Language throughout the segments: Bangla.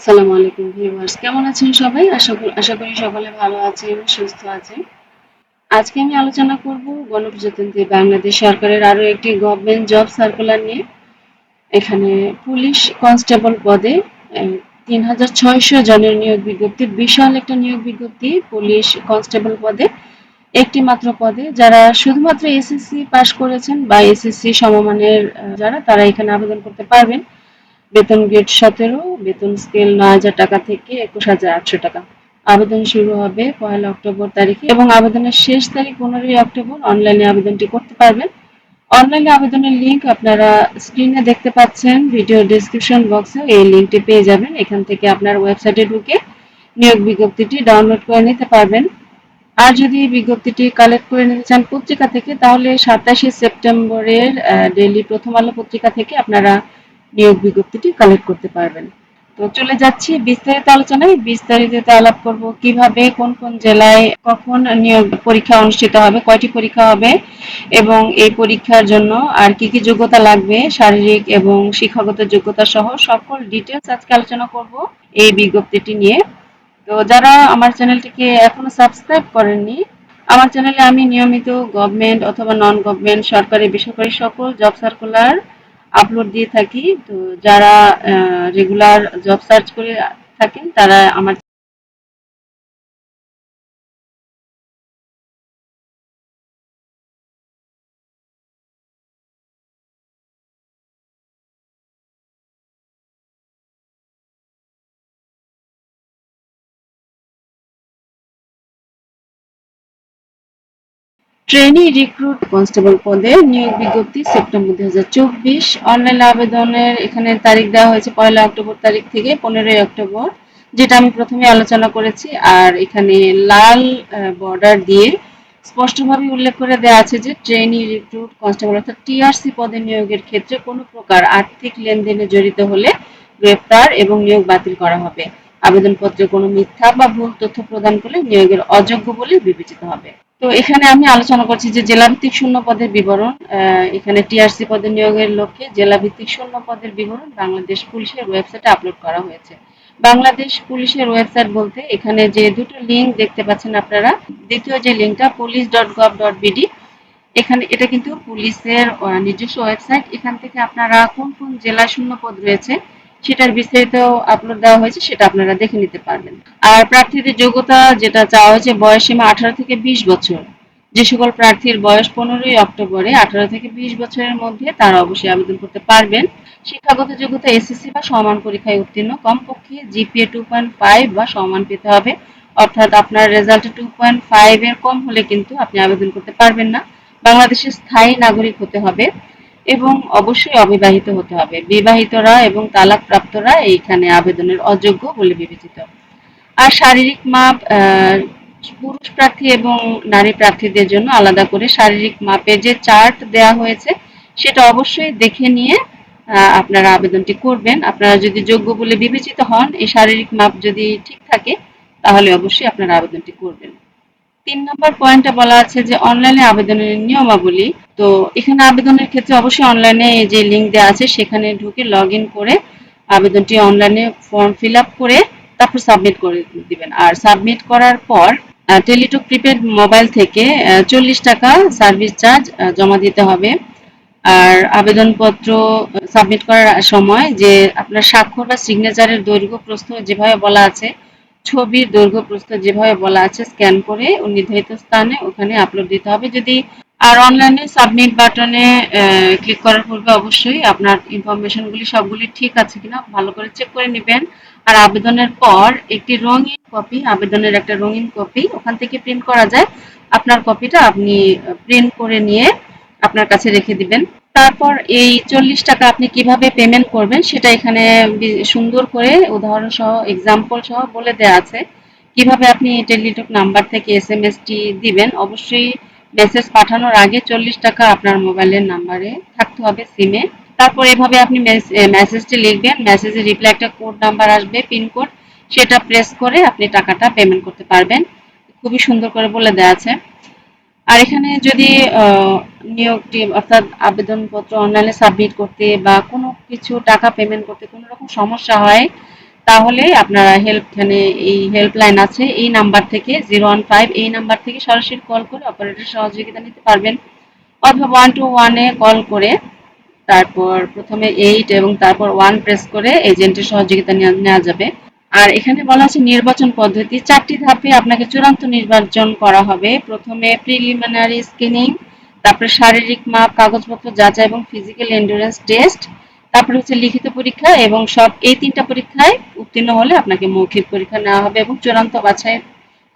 আসসালামু আলাইকুম ভিউয়ার্স, কেমন আছেন সবাই? আশা করি আশা করি সকলে ভালো আছেন, সুস্থ আছেন। আজকে আমি আলোচনা করব গণপ্রজাতন্ত্রী বাংলাদেশ সরকারের আরও একটি গভর্নমেন্ট জব সার্কুলার নিয়ে। এখানে পুলিশ কনস্টেবল পদে তিন হাজার ছয়শো জনের নিয়োগ বিজ্ঞপ্তি, বিশাল একটা নিয়োগ বিজ্ঞপ্তি পুলিশ কনস্টেবল পদে, একটি মাত্র পদে। যারা শুধুমাত্র এসএসসি পাশ করেছেন বা এসএসসি সমমানের যারা, তারা এখানে আবেদন করতে পারবেন। বেতন গ্রেড সতেরো, বেতন স্কেল নয় হাজার টাকা থেকে একুশ হাজার আটশো টাকা। আবেদন শুরু হবে পয়লা অক্টোবর তারিখে এবং আবেদনের শেষ তারিখ পনেরোই অক্টোবর। অনলাইনে আবেদনটি করতে পারবেন। অনলাইনে আবেদনের লিংক আপনারা স্ক্রিনে দেখতে পাচ্ছেন। ভিডিও ডিসক্রিপশন বক্সে এই লিঙ্কটি পেয়ে যাবেন। এখান থেকে আপনার ওয়েবসাইটে ঢুকে নিয়োগ বিজ্ঞপ্তিটি ডাউনলোড করে নিতে পারবেন। আর যদি বিজ্ঞপ্তিটি কালেক্ট করে নিতে চান পত্রিকা থেকে, তাহলে সাতাশে সেপ্টেম্বরের ডেইলি প্রথম আলো পত্রিকা থেকে আপনারা নিয়োগ বিজ্ঞপ্তিটি কালেক্ট করতে পারবেন। তো চলে যাচ্ছি বিস্তারিত আলোচনায়। বিস্তারিত আলাপ করব কীভাবে, কোন কোন জেলায়, কখন নিয়োগ পরীক্ষা অনুষ্ঠিত হবে, কয়টি পরীক্ষা হবে, এবং এই পরীক্ষার জন্য আর কি কি যোগ্যতা লাগবে, শারীরিক এবং শিক্ষাগত যোগ্যতা সহ সকল ডিটেলস আজকে আলোচনা করব এই বিজ্ঞপ্তিটি নিয়ে। তো যারা আমার চ্যানেলটিকে এখনও সাবস্ক্রাইব করেননি, আমার চ্যানেলে আমি নিয়মিত গভর্নমেন্ট অথবা নন গভর্নমেন্ট সরকারি, বেসরকারি সকল জব সার্কুলার আপলোড দিয়ে থাকি। তো যারা রেগুলার জব সার্চ করে থাকেন তারা আমার ট্রেনি রিক্রুট কনস্টেবল পদে নিয়োগ বিজ্ঞপ্তি সেপ্টেম্বর দুই হাজার চব্বিশ। অনলাইন আবেদনের এখানে তারিখ দেওয়া হয়েছে পয়লা অক্টোবর তারিখ থেকে পনেরোই অক্টোবর, যেটা আমি প্রথমে আলোচনা করেছি। আর এখানে লাল বর্ডার দিয়ে স্পষ্টভাবে উল্লেখ করে দেওয়া আছে যে ট্রেনি রিক্রুট কনস্টেবল অর্থাৎ টিআরসি পদে নিয়োগের ক্ষেত্রে কোনো প্রকার আর্থিক লেনদেনে জড়িত হলে গ্রেপ্তার এবং নিয়োগ বাতিল করা হবে। আবেদনপত্রে কোনো মিথ্যা বা ভুল তথ্য প্রদান করলে নিয়োগের অযোগ্য বলে বিবেচিত হবে। তো এখানে আমি আলোচনা করছি যে জেলাভিত্তিক শূন্য পদের বিবরণ এখানে টিআরসি পদে নিয়োগের লক্ষ্যে জেলাভিত্তিক শূন্য পদের বিবরণ বাংলাদেশ পুলিশের ওয়েবসাইটে আপলোড করা হয়েছে। বাংলাদেশ পুলিশের ওয়েবসাইট বলতে এখানে যে দুটো লিঙ্ক দেখতে পাচ্ছেন আপনারা, দ্বিতীয় যে লিঙ্কটা police dot gov dot BD এখানে এটা কিন্তু পুলিশের নিজস্ব ওয়েবসাইট। এখান থেকে আপনারা কোন কোন জেলা শূন্য পদ রয়েছে সেটার বিস্তারিত আপলোড দেওয়া হয়েছে, সেটা আপনারা দেখে নিতে পারবেন। আর প্রার্থীদের যোগ্যতা যেটা চাওয়া হয়েছে, বয়স সীমা আঠারো থেকে বিশ বছর। যে সকল প্রার্থীর বয়স পনেরোই অক্টোবরে আঠারো থেকে বিশ বছরের মধ্যে তারা অবশ্যই আবেদন করতে পারবেন। শিক্ষাগত যোগ্যতা এসএসসি বা সমান পরীক্ষায় উত্তীর্ণ, কমপক্ষে জিপিএ টু পয়েন্ট ফাইভ বা সমান পেতে হবে। অর্থাৎ আপনার রেজাল্ট টু পয়েন্ট ফাইভ এর কম হলে কিন্তু আপনি আবেদন করতে পারবেন না। বাংলাদেশের স্থায়ী নাগরিক হতে হবে। এবং অবশ্যই অবিবাহিত হতে হবে। বিবাহিতরা এবং তালাক প্রাপ্তরা এইখানে আবেদনের অযোগ্য বলে বিবেচিত। আর শারীরিক মাপ পুরুষ প্রার্থী এবং নারী প্রার্থীদের জন্য আলাদা করে শারীরিক মাপে যে চার্ট দেয়া হয়েছে, সেটা অবশ্যই দেখে নিয়ে আপনারা আবেদনটি করবেন। আপনারা যদি যোগ্য বলে বিবেচিত হন, এই শারীরিক মাপ যদি ঠিক থাকে, তাহলে অবশ্যই আপনারা আবেদনটি করবেন। তিন নম্বর পয়েন্টে বলা আছে যে অনলাইনে আবেদনের নিয়মাবলী। তো এখানে আবেদনের ক্ষেত্রে অবশ্যই অনলাইনে যে লিঙ্ক দেওয়া আছে, সেখানে ঢুকে লগ করে আবেদনটি অনলাইনে ফর্ম ফিল করে তারপর সাবমিট করে দিবেন। আর সাবমিট করার পর টেলিটক প্রিপেড মোবাইল থেকে চল্লিশ টাকা সার্ভিস চার্জ জমা দিতে হবে। আর আবেদনপত্র সাবমিট করার সময় যে আপনার স্বাক্ষর বা সিগনেচারের দৈর্ঘ্য, প্রস্থ যেভাবে বলা আছে ছবির দৈর্ঘ্য প্রস্থ যেভাবে বলা আছে স্ক্যান করে নির্ধারিত স্থানে ওখানে আপলোড দিতে হবে। যদি, আর অনলাইনে সাবমিট বাটনে ক্লিক করার পূর্বে অবশ্যই আপনার ইনফরমেশনগুলি সবগুলি ঠিক আছে কিনা ভালো করে চেক করে নেবেন। আর আবেদনের পর একটি রঙিন কপি আবেদনের একটা রঙিন কপি ওখান থেকে প্রিন্ট করা যায়। আপনার কপিটা আপনি প্রিন্ট করে নিয়ে আপনার কাছে রেখে দিবেন। তারপর এই চল্লিশ টাকা আপনি কীভাবে পেমেন্ট করবেন সেটা এখানে সুন্দর করে উদাহরণ সহ এক্সাম্পল সহ বলে দেওয়া আছে। কীভাবে আপনি টেলিটক নাম্বার থেকে এস এম এসটি দিবেন? অবশ্যই মেসেজ পাঠানোর আগে চল্লিশ টাকা আপনার মোবাইলের নাম্বারে থাকতে হবে সিমে তারপর এভাবে আপনি মেসেজটি লিখবেন। মেসেজে রিপ্লাই একটা কোড নাম্বার আসবে পিনকোড সেটা প্রেস করে আপনি টাকাটা পেমেন্ট করতে পারবেন। খুবই সুন্দর করে বলে দেওয়া আছে। আর এখানে যদি নিয়োগটি অর্থাৎ আবেদনপত্র অনলাইনে সাবমিট করতে বা কোনো কিছু টাকা পেমেন্ট করতে কোনো রকম সমস্যা হয়, তাহলে আপনারা হেল্প এখানে এই হেল্পলাইন আছে, এই নাম্বার থেকে জিরো ওয়ান ফাইভ এই নাম্বার থেকে সরাসরি কল করে অপারেটর সহযোগিতা নিতে পারবেন। অথবা ওয়ান টু ওয়ানে কল করে তারপর প্রথমে এইট এবং তারপর ওয়ান প্রেস করে এজেন্টের সহযোগিতা নেওয়া যাবে। আর এখানে বলা আছে নির্বাচন পদ্ধতি। চারটি ধাপে আপনাকে চূড়ান্ত নির্বাচন করা হবে। প্রথমে প্রিলিমিনারি স্ক্রিনিং তারপরে শারীরিক মাপ, কাগজপত্র যাচাই এবং ফিজিক্যাল এন্ডুরেন্স টেস্ট তারপরে হচ্ছে লিখিত পরীক্ষা এবং সব এই তিনটা পরীক্ষায় উত্তীর্ণ হলে আপনাকে মৌখিক পরীক্ষা নেওয়া হবে এবং চূড়ান্ত বাছাই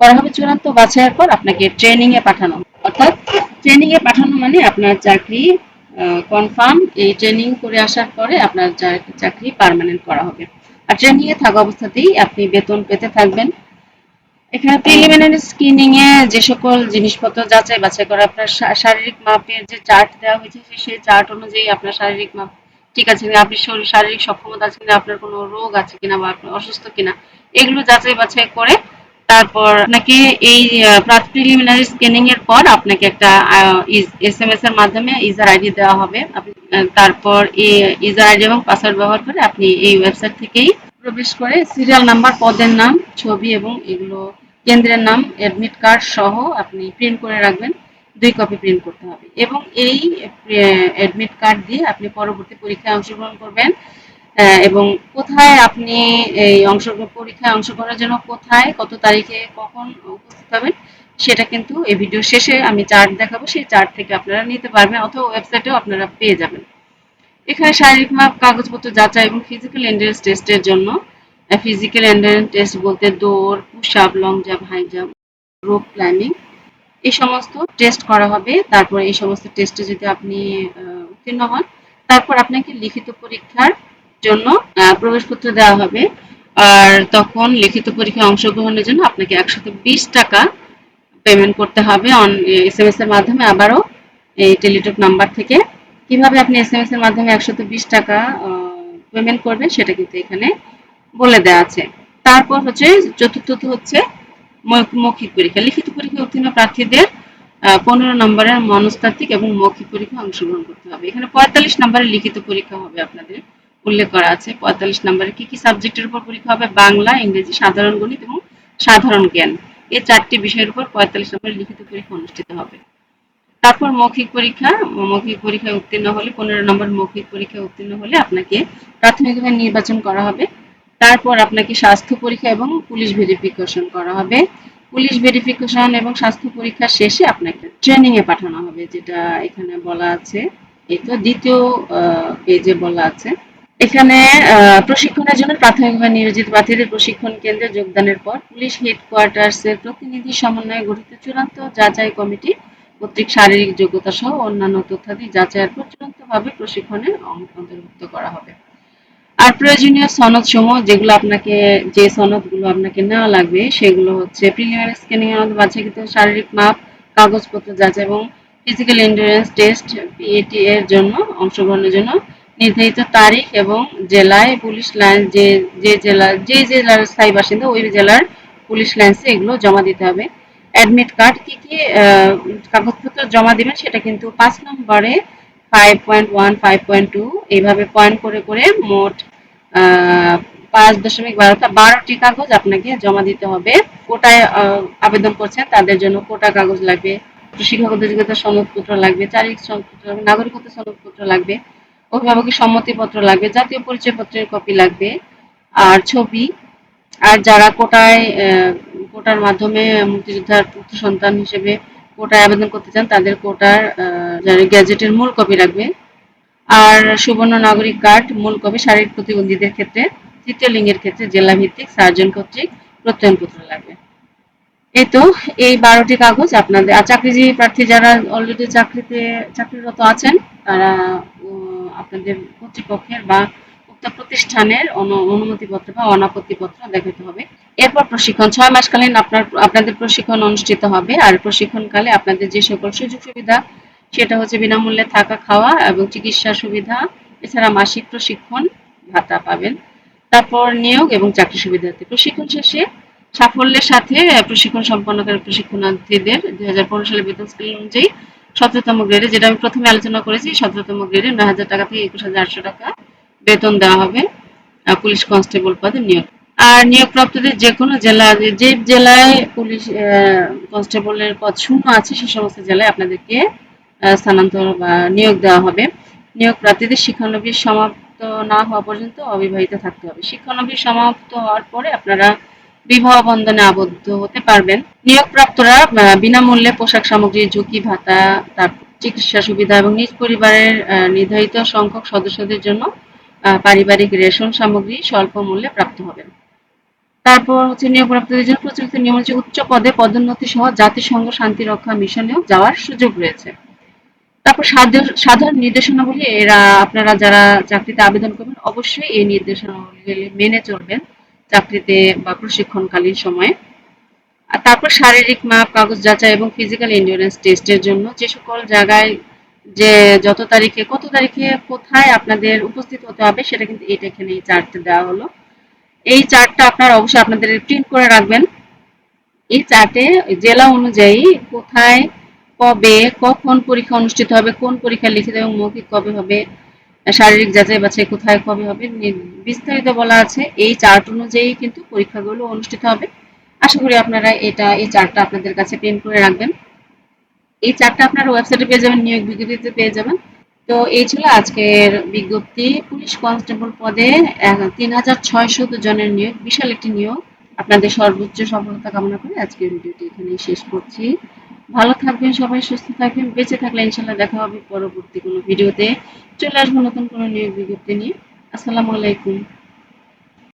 করা হবে। চূড়ান্ত বাছাইয়ের পর আপনাকে ট্রেনিং এ পাঠানো। অর্থাৎ ট্রেনিং এ পাঠানো মানে আপনার চাকরি কনফার্ম এই ট্রেনিং করে আসার পরে আপনার চাকরি পার্মানেন্ট করা হবে। আর ট্রেনিং এ থাকা অবস্থাতেই আপনি বেতন পেতে থাকবেন। এখানে প্রিলিমিনারি স্ক্রিনিং এ যে সকল জিনিসপত্র যাচাই বাছাই করা, আপনার শারীরিক মাপের যে চার্ট দেওয়া হয়েছে সেই চার্ট অনুযায়ী আপনার শারীরিক মাপ ঠিক আছে কিনা আপনি শরীর- শারীরিক সক্ষমতা আছে কিনা, আপনার কোনো রোগ আছে কিনা বা আপনি অসুস্থ কিনা, এগুলো যাচাই বাছাই করে তারপর আপনাকে এই প্রিলিমিনারি স্ক্রিনিং এর পর আপনাকে একটা এস এম এস এর মাধ্যমে ইউজার আইডি দেওয়া হবে। তারপর এই ইউজার আইডি এবং পাসওয়ার্ড ব্যবহার করে আপনি এই ওয়েবসাইট থেকেই প্রবেশ করে সিরিয়াল নাম্বার পদের নাম, ছবি এবং এগুলো কেন্দ্রের নাম অ্যাডমিট কার্ড সহ আপনি প্রিন্ট করে রাখবেন। দুই কপি প্রিন্ট করতে হবে। এবং এই অ্যাডমিট কার্ড দিয়ে আপনি পরবর্তী পরীক্ষায় অংশগ্রহণ করবেন। এবং কোথায় আপনি এই অংশগ্রহণ পরীক্ষায় অংশগ্রহণের জন্য কোথায়, কত তারিখে, কখন উপস্থিত হবেন, সেটা কিন্তু এই ভিডিও শেষে আমি চার্ট দেখাবো, সেই চার্ট থেকে আপনারা নিতে পারবেন, অথবা ওয়েবসাইটেও আপনারা পেয়ে যাবেন। এখানে শারীরিক মাপ, কাগজপত্র যাচাই এবং ফিজিক্যাল এন্ডুরেন্স টেস্টের জন্য ফিজিক্যাল এন্ডুরেন্স টেস্ট বলতে দৌড় push up long jump high jump rope climbing এই সমস্ত টেস্ট করা হবে। তারপর এই সমস্ত টেস্টে যদি আপনি উত্তীর্ণ হন, তারপর আপনাকে লিখিত পরীক্ষার জন্য প্রবেশপত্র দেওয়া হবে। আর তখন লিখিত পরীক্ষায় অংশগ্রহণের জন্য আপনাকে একশত টাকা পেমেন্ট করতে হবে অন এস এম এস এর মাধ্যমে আবারও এই টেলিটক নাম্বার থেকে। কীভাবে আপনি এস এম এস এর মাধ্যমে একশত টাকা পেমেন্ট করবেন সেটা কিন্তু এখানে বলে দেওয়া আছে। তারপর হচ্ছে, চতুর্থত হচ্ছে মৌখিক পরীক্ষা। লিখিত পরীক্ষা উত্তীর্ণ প্রার্থীদের পনেরো নম্বরের মনস্তাত্ত্বিক এবং মৌখিক পরীক্ষা অংশগ্রহণ করতে হবে। এখানে পঁয়তাল্লিশ নম্বরের লিখিত পরীক্ষা হবে আপনাদের। উল্লেখ করা আছে। পঁয়তাল্লিশ নম্বরে কি কি সাবজেক্টের উপর পরীক্ষা হবে? বাংলা, ইংরেজি, সাধারণ গণিত এবং সাধারণ জ্ঞান। এই চারটি বিষয়ের উপর পঁয়তাল্লিশ নম্বরের লিখিত পরীক্ষা অনুষ্ঠিত হবে। তারপর মৌখিক পরীক্ষা। মৌখিক পরীক্ষায় উত্তীর্ণ হলে, পনেরো নম্বর মৌখিক পরীক্ষায় উত্তীর্ণ হলে আপনাকে প্রাথমিকভাবে নির্বাচন করা হবে। তারপর আপনাকে স্বাস্থ্য পরীক্ষা এবং পুলিশ ভেরিফিকেশন করা হবে। পুলিশ ভেরিফিকেশন এবং স্বাস্থ্য পরীক্ষা শেষে আপনাকে ট্রেনিং এ পাঠানো হবে, যেটা এখানে বলা আছে। এই তো দ্বিতীয় পেজে বলা আছে। এখানে প্রশিক্ষণের জন্য প্রাথমিকভাবে নিয়োজিত প্রার্থীদের প্রশিক্ষণ কেন্দ্রে যোগদানের পর পুলিশ হেডকোয়ার্টার্স এর প্রতিনিধি সমন্বয়ে গঠিত চূড়ান্ত যাচাই কমিটি কর্তৃক শারীরিক যোগ্যতা সহ অন্যান্য তথ্যাদি যাচাইয়ের পর চূড়ান্তভাবে প্রশিক্ষণে অন্তর্ভুক্ত করা হবে। আর প্রয়োজনীয় সনদ সমূহ যেগুলো আপনাকে, যে সনদগুলো আপনাকে নেওয়া লাগবে, সেগুলো হচ্ছে প্রিলিমিনারি স্ক্যানিং এর মধ্যে বাছাইকৃত শারীরিক মাপ, কাগজপত্র যাচাই এবং ফিজিক্যাল এন্ডুরেন্স টেস্ট পিএটি এর জন্য, অংশগ্রহণের জন্য নির্ধারিত তারিখ এবং জেলায় পুলিশ লাইন যে যে জেলার যে জেলার স্থায়ী বাসিন্দা, ওই জেলার পুলিশ লাইন্সে এগুলো জমা দিতে হবে। অ্যাডমিট কার্ড কি কি কাগজপত্র জমা দিবেন সেটা কিন্তু পাঁচ নম্বরে five point one five point two এইভাবে পয়েন্ট করে করে মোট পাঁচ দশমিক বারোটা, বারোটি কাগজ আপনাকে জমা দিতে হবে। কোটায় আবেদন করছেন তাদের জন্য কোটা কাগজ লাগবে শিক্ষাগত যোগ্যতা সনদপত্র লাগবে চারিত্রিক সনদপত্র লাগবে, নাগরিকত্ব সনদপত্র লাগবে। অভিভাবকের সম্মতিপত্র লাগবে, জাতীয় পরিচয়পত্রের কপি লাগবে, আর ছবি। আর যারা কোটায় কোটার মাধ্যমে মুক্তিযোদ্ধার পুত্র সন্তান হিসেবে কোটায় আবেদন করতে চান, তাদের কোটার যারা গ্যাজেটের মূল কপি লাগবে। আর সুবর্ণ নাগরিক কার্ড মূল কপি শারীরিক প্রতিবন্ধীদের ক্ষেত্রে তৃতীয় লিঙ্গের ক্ষেত্রে জেলা ভিত্তিক সার্জন কর্তৃক প্রত্যয়নপত্র লাগবে। এই তো, এই বারোটি কাগজ আপনাদের, আর চাকরিজীবী প্রার্থী যারা অলরেডি চাকরিতে, চাকরিরত আছেন, তারা আপনাদের কর্তৃপক্ষের বা উক্ত প্রতিষ্ঠানের অনু- অনুমতিপত্র বা অনাপত্তিপত্র দেখাতে হবে। এরপর প্রশিক্ষণ, ছয় মাসকালীন আপনার, আপনাদের প্রশিক্ষণ অনুষ্ঠিত হবে। আর প্রশিক্ষণকালে আপনাদের যে সকল সুযোগ সুবিধা, সেটা হচ্ছে বিনামূল্যে থাকা, খাওয়া এবং চিকিৎসা সুবিধা, এছাড়া মাসিক প্রশিক্ষণ, ভাতা পাবেন। তারপর নিয়োগ এবং চাকরি সুবিধার্থী প্রশিক্ষণ শেষে সাফল্যের সাথে প্রশিক্ষণ সম্পন্নকারী প্রশিক্ষণার্থীদের দুই হাজার পনেরো সালের বেতন স্কেল অনুযায়ী সতেরোতম গ্রেডে যেটা আমি প্রথমে আলোচনা করেছি, সতেরোতম গ্রেডে নয় হাজার টাকা থেকে একুশ হাজার আটশো টাকা বেতন দেওয়া হবে পুলিশ কনস্টেবল পদে নিয়োগ। আর নিয়োগপ্রাপ্তদের যে কোনো জেলা, যে জেলায় পুলিশ কনস্টেবলের পদ শূন্য আছে, সে সমস্ত জেলায় আপনাদেরকে স্থানান্তর বা নিয়োগ দেওয়া হবে। নিয়োগ প্রার্থীদের সমাপ্ত না হওয়া পর্যন্ত অবিবাহিত থাকতে হবে। শিক্ষানবিশ সমাপ্ত হওয়ার পরে আপনারা বিবাহ বন্ধনে আবদ্ধ হতে পারবেন। নিয়োগপ্রাপ্তরা বিনামূল্যে পোশাক সামগ্রী, ঝুঁকি ভাতা তারপর চিকিৎসা সুবিধা এবং নিজ পরিবারের নির্ধারিত সংখ্যক সদস্যদের জন্য পারিবারিক রেশন সামগ্রী স্বল্প মূল্যে প্রাপ্ত হবেন। তারপর হচ্ছে নিয়োগপ্রাপ্তদের জন্য প্রচলিত নিয়ম হচ্ছে উচ্চ পদে পদোন্নতি সহ জাতিসংঘ শান্তি রক্ষা মিশনেও যাওয়ার সুযোগ রয়েছে। তারপর সাধারণ নির্দেশনাবলী, এরা, আপনারা যারা চাকরিতে আবেদন করবেন, অবশ্যই এই নির্দেশনাবলী মেনে চলবেন। চাকরিতে বা প্রশিক্ষণকালীন সময়ে। আর তারপর শারীরিক মাপ, কাগজ যাচাই এবং ফিজিক্যাল এন্ডুরেন্স টেস্টের জন্য যে সকল জায়গায় যে যত তারিখে, কত তারিখে কোথায় আপনাদের উপস্থিত হতে হবে সেটা কিন্তু এটা এখানে এই চার্টে দেওয়া হলো। এই চার্টটা আপনারা অবশ্যই আপনাদের প্রিন্ট করে রাখবেন। এই চার্টে জেলা অনুযায়ী কোথায়, কবে, কখন পরীক্ষা অনুষ্ঠিত হবে, কোন পরীক্ষা লিখিত এবং মৌখিক কবে হবে শারীরিক যাচাই বাছাই কোথায় কবে হবে? বিস্তারিত বলা আছে, এই চার্ট অনুযায়ী কিন্তু পরীক্ষাগুলো অনুষ্ঠিত হবে। আশা করি আপনারা এটা, এই চার্টটা আপনাদের কাছে প্রিন্ট করে রাখবেন। এই চার্টটা আপনারা ওয়েবসাইটে পেয়ে যাবেন, নিয়োগ বিজ্ঞপ্তিতে পেয়ে যাবেন। তো এই ছিল আজকের বিজ্ঞপ্তি। পুলিশ কনস্টেবল পদে তিন হাজার ছয়শত জনের নিয়োগ। বিশাল একটি নিয়োগ। আপনাদের সর্বোচ্চ সফলতা কামনা করে আজকের ভিডিওটি এখানেই শেষ করছি। ভালো থাকবেন, সবাই সুস্থ থাকবেন, বেঁচে থাকলে ইনশাল্লাহ দেখা হবে পরবর্তী কোনো ভিডিওতে। চলে আসব নতুন কোনো বিজ্ঞপ্তি নিয়ে। আসসালামু আলাইকুম।